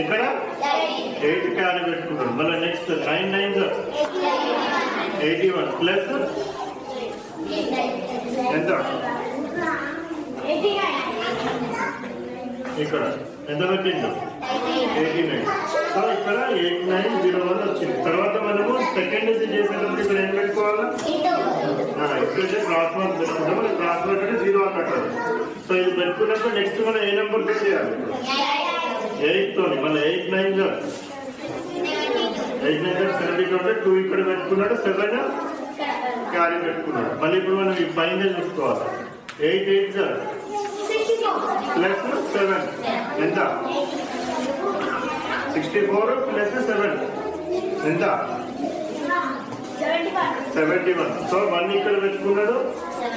ఇక్కడ eight carry పెట్టుకున్నాడు. మళ్ళీ next nine nine eighty one plus ఎంత? ఇక్కడ. ఎంత పెట్టిండు? ఎయిటీ నైన్ సో ఇక్కడ ఎయిట్ నైన్ జీరో వన్ వచ్చింది. తర్వాత మనము సెకండ్ ఇది చేసేటప్పుడు ఇక్కడ ఏం పెట్టుకోవాలా? ఇప్పుడైతే క్రాస్ మార్క్ పెట్టుకుంటాం మనం క్రాస్ మార్క్ అంటే జీరో అని పెట్టాలి సో ఇది పెట్టుకున్నప్పుడు నెక్స్ట్ మనం ఏ నెంబర్ పెట్టేయాలి ఎయిట్ తోని మళ్ళీ eight nine eight nine seventy two అంటే టూ ఇక్కడ పెట్టుకున్నాడు సెవెన్ క్యారీ పెట్టుకున్నాడు మళ్ళీ ఇప్పుడు మనం ఈ పైన చూసుకోవాలి ఎయిట్ ఎయిట్ ప్లస్ సెవెన్ ఎంత సిక్స్టీ ఫోర్ ప్లస్ సెవెన్ ఎంత సెవెంటీ వన్ సో వన్ ఇక్కడ పెట్టుకున్నాడు.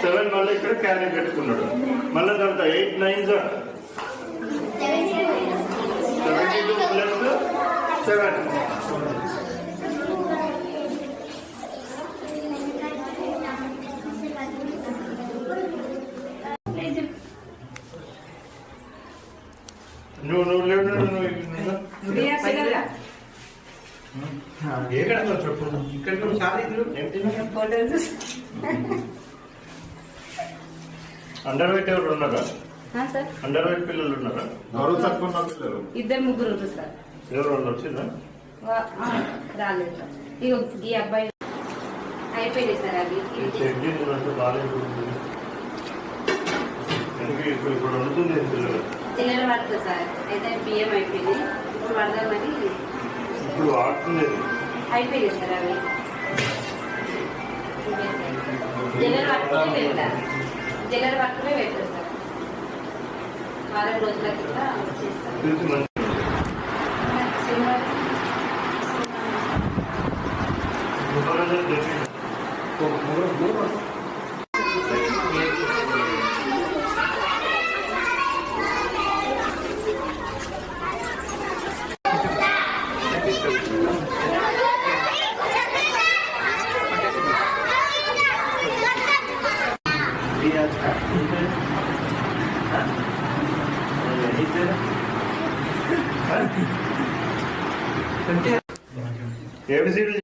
సెవెన్ మళ్ళీ ఇక్కడ క్యారీ పెట్టుకున్నాడు. మళ్ళీ తర్వాత eight nine seventy two plus seven నువ్వు నువ్వు లేవు నువ్వు అండర్ వెయిట్ ఎవరు ఉన్నారా? సార్. అండర్ వెయిట్ పిల్లలు ఉన్నారా? గౌరవ తక్కువ ఉన్న పిల్లలు ఇద్దరు ముగ్గురు సార్. ఎవరు వచ్చిందా? రాలేదు ఈ అబ్బాయి అయిపోయింది సార్ అది. పిల్లలు. పడుతుంది సార్. అయితే బియ్యం అయిపోయింది. ఇప్పుడు పడదామని ఇప్పుడు వాడుతుంది అయిపోయింది సార్ అవి? చిల్లర పట్టుకునే వెళ్తా చిల్లర పట్టుకునే వెళ్తా సార్ వారం రోజుల కింద ఏడు సీట్లు